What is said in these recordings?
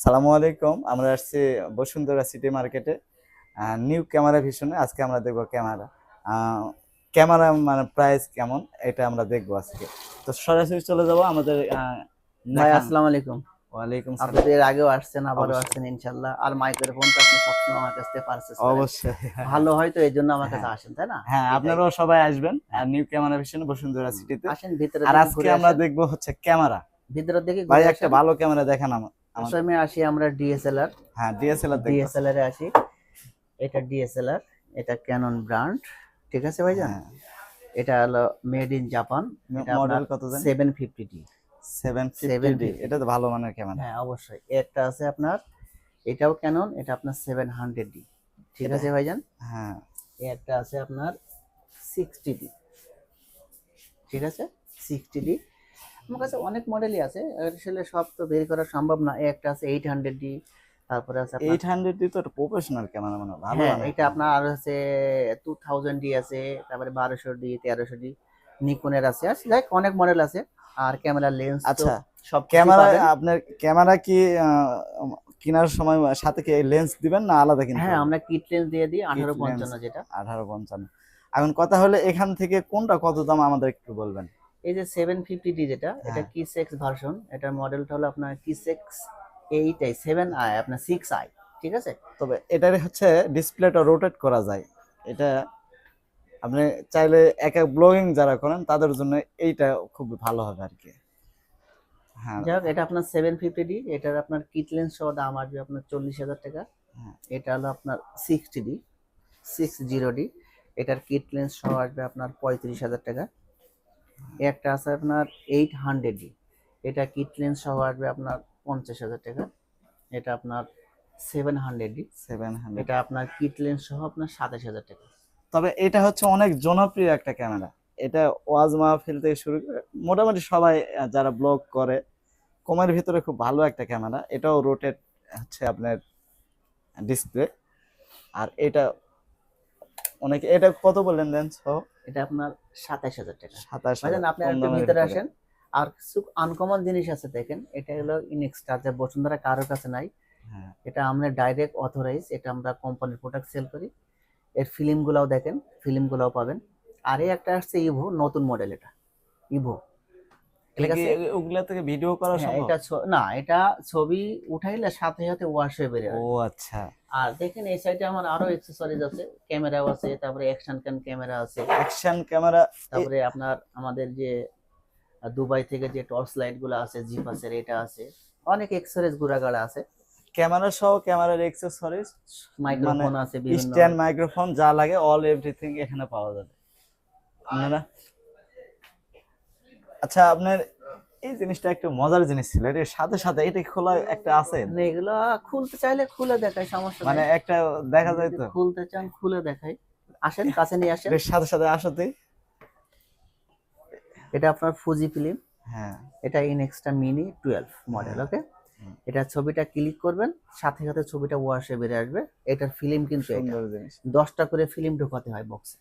সালামু আলাইকুম। আমরা আসছি বসুন্ধরা সিটি মার্কেটে নিউ ক্যামেরা ভিশনে। আজকে আমরা দেখব ক্যামেরা। ক্যামেরা মানে প্রাইস কেমন এটা আমরা দেখব আজকে। তো সরাসরি চলে যাব আমাদের ভাই আসসালামু আলাইকুম। ওয়ালাইকুম আপনি এর আগেও আসছেন আবারও আসছেন ইনশাল্লাহ আর মাইক্রোফোন তো আপনি সবসময় আমার কাছ থেকে পারচেস অবশ্যই। ভালো হয় তো এই জন্য আমার কাছে হ্যাঁ। আসেন তাই না? হ্যাঁ আপনারাও সবাই আসবেন আর নিউ ক্যামেরা ভিশনে বসুন্ধরা সিটিতে। আসেন ভিতরে আর আজকে আমরা। দেখব হচ্ছে ক্যামেরা। ভিতরের দিকে ভাই একটা ভালো ক্যামেরা দেখান আমার- প্রথমে আসি আমরা ডিএসএলআর হ্যাঁ ডিএসএলআর ডিএসএলআর এ আসি। এটা ডিএসএলআর এটা ক্যানন ব্র্যান্ড ঠিক আছে ভাইজান? হ্যাঁ। এটা হলো মেড ইন জাপান এটা মডেল কত জানি? সেভেন ফিফটি ডি সেভেন 750 এটা তো ভালো মানের ক্যামেরা হ্যাঁ অবশ্যই। একটা আছে আপনার এটাও ক্যানন এটা আপনার সেভেন হান্ড্রেড ডি ঠিক আছে ভাইজান? হ্যাঁ। একটা আছে আপনার সিক্সটি ডি ঠিক আছে? সিক্সটি ডি আমার কাছে অনেক মডেলই আছে। আসলে সব তো বের করা সম্ভব না। একটা আছে এইট হান্ড্রেড ডি তারপরে আছে এইট হান্ড্রেড ডি তো প্রফেশনাল ক্যামেরা মানে ভালো এটা আপনার আর আছে টু থাউজেন্ড ডি আছে তারপরে বারোশো ডি তেরোশো ডি নিকনের আছে। আর যাই অনেক মডেল আছে। আর ক্যামেরা লেন্স আচ্ছা সব ক্যামেরা আপনার ক্যামেরা কি কেনার সময় সাথে কি লেন্স দিবেন না আলাদা কিনতে হ্যাঁ আমরা কিট লেন্স দিয়ে দিই আঠারো। পঞ্চান্ন যেটা। আঠারো পঞ্চান্ন। এখন কথা হলে এখান থেকে কোনটা কত দাম আমাদের একটু বলবেন? এই যে সেভেন ফিফটি ডি যেটা এটা হ্যাঁ। কিসেক্স ভার্সন এটার মডেলটা হলো আপনার কিসেক্স এইট আই সেভেন আই আপনার সিক্স আই ঠিক আছে? তবে এটার হচ্ছে ডিসপ্লেটা রোটেট করা যায়। এটা আপনি চাইলে এক এক ব্লগিং যারা করেন তাদের জন্য এইটা খুব ভালো হবে আর কি। হ্যাঁ। যাই হোক এটা আপনার সেভেন ফিফটি ডি এটার আপনার কিট লেন্স সহ দাম আসবে আপনার চল্লিশ হাজার টাকা। হ্যাঁ। এটা হলো আপনার sixty D six zero D এটার কিট লেন্স সহ আসবে আপনার পঁয়ত্রিশ হাজার টাকা। একটা আছে আপনার এইট হান্ড্রেড ডি এটা কিট লেন্স সহ আসবে আপনার পঞ্চাশ হাজার টাকা। এটা আপনার seven hundred D seven hundred এটা আপনার কিট লেন্স সহ আপনার সাতাশ হাজার টাকা। তবে এটা হচ্ছে অনেক জনপ্রিয় একটা ক্যামেরা। এটা ওয়াজ মাহফিল থেকে শুরু করে মোটামুটি সবাই যারা ব্লগ করে কমের ভিতরে খুব ভালো একটা ক্যামেরা। এটাও রোটেট হচ্ছে আপনার ডিসপ্লে আর এটা অনেক এটা কত বললেন দেন সহ? এটা আপনার সাতাশ হাজার টাকা। সাতাশ আপনি একটু ভিতরে আসেন। আর কিছু আনকমন জিনিস আছে দেখেন এটা হলো ইনএক্সট্রা যে বসুন্ধরা কারোর কাছে নাই। হ্যাঁ। এটা আমরা ডাইরেক্ট অথরাইজ এটা আমরা কোম্পানির প্রোডাক্ট সেল করি। এর ফিল্মগুলোও দেখেন ফিল্মগুলোও পাবেন। আর এই একটা আসছে ইভো নতুন মডেল এটা। ইভো ঠিক আছে? ওগুলা থেকে ভিডিও করা হ্যাঁ, সম্ভব? এটা না এটা ছবি উঠাইলে সাথে সাথে ওয়াশ হয়ে বেরিয়ে ও আচ্ছা। আর দেখেন এই সাইডে আমার আরও অ্যাক্সেসরিজ আছে। ক্যামেরাও আছে তারপরে অ্যাকশন ক্যাম ক্যামেরা আছে। অ্যাকশন ক্যামেরা তারপরে আপনার আমাদের যে দুবাই থেকে যে টর্চ লাইটগুলো আছে জিপাসের এটা আছে অনেক এক্সরেজ গুড়াগাড়া আছে। ক্যামেরা সহ ক্যামেরার অ্যাক্সেসরিজ মাইক্রোফোন আছে বিভিন্ন স্ট্যান্ড মাইক্রোফোন যা লাগে অল এভরিথিং এখানে পাওয়া যাবে। আপনারা? আচ্ছা আপনার এই জিনিসটা একটু মজার জিনিস ছিল। এর সাথে সাথে এটা খোলা একটা আছে? এগুলো খুলতে চাইলে খুলে দেখাই সমস্যা মানে মানে একটা দেখা যায় তো? খুলতে চান খুলে দেখাই আসেন কাছে নিয়ে আসেন। এর সাথে সাথে আসতেই এটা আপনার ফুজি ফিল্ম হ্যাঁ। এটা ইনএক্সটা মিনি টুয়েলভ মডেল ওকে এটা ছবিটা ক্লিক করবেন সাথে সাথে ছবিটা ওয়াশে বেরিয়ে আসবে। এটার ফিল্ম কিন্তু সুন্দর জিনিস। দশটা করে ফিল্ম ঢোকাতে হয় বক্সে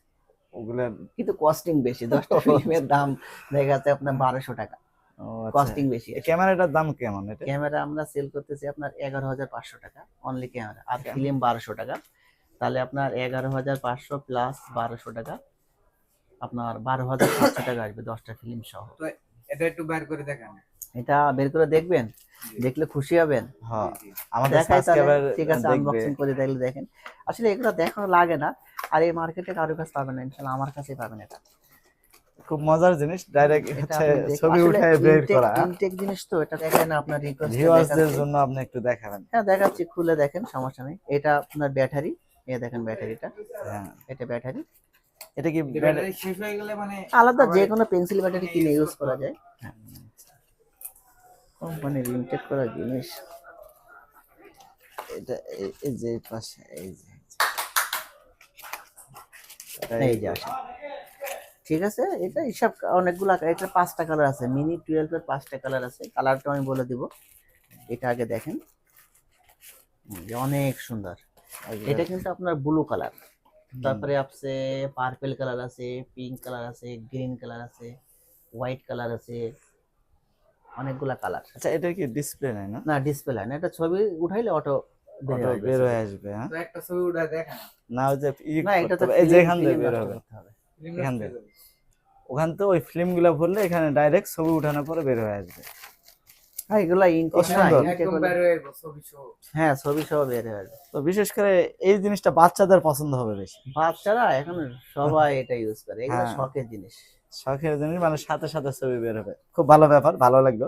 ওগুলা কিন্তু কস্টিং বেশি দশটা ফিল্মের দাম দেখা যাচ্ছে আপনার বারোশো টাকা। কস্টিং কস্টিং বেশি। ক্যামেরাটার দাম কেমন এটা? ক্যামেরা আমরা সেল করতেছি আপনার এগারো হাজার পাঁচশো টাকা অনলি ক্যামেরা। আর ফিল্ম বারোশো টাকা। তাহলে আপনার এগারো হাজার পাঁচশো প্লাস বারোশো টাকা আপনার বারো হাজার পাঁচশো টাকা আসবে দশটা ফিল্ম সহ। এটা একটু বের করে দেখান। এটা বের করে দেখবেন দেখলে খুশি হবেন। হ্যাঁ আমাদের সাবস্ক্রাইবার ঠিক আছে আনবক্সিং করে দেখলে দেখেন। আসলে এগুলো দেখানো লাগে না আর এই মার্কেটে কারোর কাছে পাবেন না ইনশাল্লাহ আমার কাছেই পাবেন এটা। খুব মজার জিনিস ডাইরেক্ট হচ্ছে ছবি উঠায় বের করা intake জিনিস তো এটা দেখেন না আপনার রিকোয়েস্ট ভিউয়ার্সদের জন্য আপনি একটু দেখাবেন। হ্যাঁ দেখাচ্ছি খুলে দেখেন সমস্যা নেই। এটা আপনার ব্যাটারি এ দেখেন ব্যাটারিটা হ্যাঁ। এটা ব্যাটারি এটা কি ব্যাটারি শেষ হয়ে গেলে মানে আলাদা যে কোনো পেন্সিল ব্যাটারি কিনে ইউজ করা যায়। হ্যাঁ কোম্পানির ইনটেক করা জিনিস। এটা এই- এই যে পাশে এই যে। এই যে আসেন। ঠিক আছে? এটা হিসাব অনেকগুলো এটা পাঁচটা কালার আছে। মিনি টুয়েলভ এর পাঁচটা কালার আছে। কালারটা আমি বলে দিব। এটা আগে দেখেন। অনেক সুন্দর। এটা কিন্তু আপনার ব্লু কালার তারপরে আছে পার্পল কালার আছে পিঙ্ক কালার আছে গ্রিন কালার আছে হোয়াইট কালার আছে। অনেকগুলা কালার আচ্ছা এটা কি ডিসপ্লে নাই না? না ডিসপ্লে লাইন এটা ছবি উঠাইলে অটো বের হয়ে আসবে হ্যাঁ তো একটা ছবি উঠা দেখা না ওই যে তো এই এখান থেকে বের হবে। এখান থেকে। ওখান থেকে ওই ফিল্মগুলা ভরলে এখানে ডাইরেক্ট ছবি উঠানোর পরে বের হয়ে আসবে। হ্যাঁ এগুলা হয়ে যাব ছবি সহ। হ্যাঁ ছবি বের হয়ে আসবে। তো বিশেষ করে এই জিনিসটা বাচ্চাদের পছন্দ হবে বেশি। বাচ্চারা এখন সবাই এটা ইউজ করে। এগুলো হ্যাঁ। শখের জিনিস। শখের জিনিস মানে সাথে সাথে ছবি বের হবে। খুব ভালো ব্যাপার ভালো লাগল।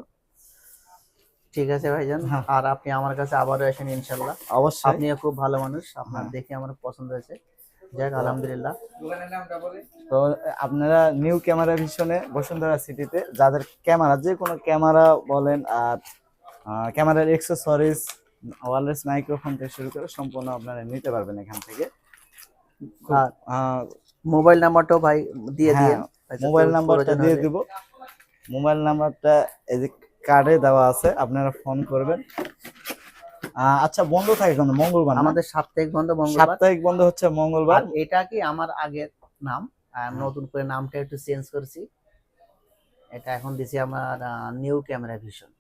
ঠিক আছে ভাইজান। হ্যাঁ। আর আপনি আমার কাছে আবারও আসেন ইনশাল্লাহ। অবশ্যই। আপনিও খুব ভালো মানুষ আপনার। দেখে আমার পছন্দ হয়েছে। যাক আলহামদুলিল্লাহ। তো আপনারা নিউ ক্যামেরা ভিশনে বসুন্ধরা সিটিতে যাদের ক্যামেরা যে কোনো ক্যামেরা বলেন আর ক্যামেরার এক্সেসরিজ ওয়ারলেস মাইক্রোফোন থেকে শুরু করে সম্পূর্ণ আপনারা নিতে পারবেন এখান থেকে। আর মোবাইল নাম্বারটাও ভাই দিয়ে হ্যাঁ, দিয়ে মোবাইল নাম্বারটা দিয়ে দিব। মোবাইল নাম্বারটা এই যে কার্ডে দেওয়া আছে আপনারা ফোন করবেন। আচ্ছা বন্ধ থাকে কোন? মঙ্গলবার আমাদের সাপ্তাহিক বন্ধ মঙ্গলবার। সাপ্তাহিক বন্ধ হচ্ছে মঙ্গলবার। এটা কি আমার আগের নাম? আর নতুন করে নামটা একটু চেঞ্জ করছি। এটা এখন দিছি আমার নিউ ক্যামেরা ভিশন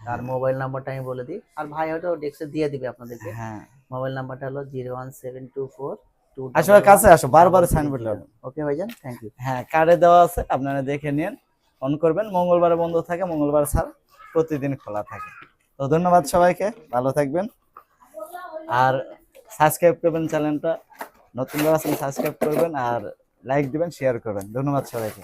আর মোবাইল নাম্বারটা আমি বলে দিই। আর ভাই হয়তো ডেস্কে দিয়ে দিবে আপনাদেরকে। হ্যাঁ। মোবাইল নাম্বারটা হলো zero one seven two four two আসলে কাছে আসো বারবার সাইনবোর্ড ওকে ভাইজান থ্যাংক ইউ হ্যাঁ কার্ডে দেওয়া আছে আপনারা দেখে নিন। ফোন করবেন। মঙ্গলবারে বন্ধ থাকে, মঙ্গলবার ছাড়া প্রতিদিন খোলা থাকে। তো ধন্যবাদ সবাইকে, ভালো থাকবেন। আর সাবস্ক্রাইব করবেন চ্যানেলটা। নতুন আছেন, সাবস্ক্রাইব করবেন আর লাইক দিবেন শেয়ার করবেন। ধন্যবাদ সবাইকে।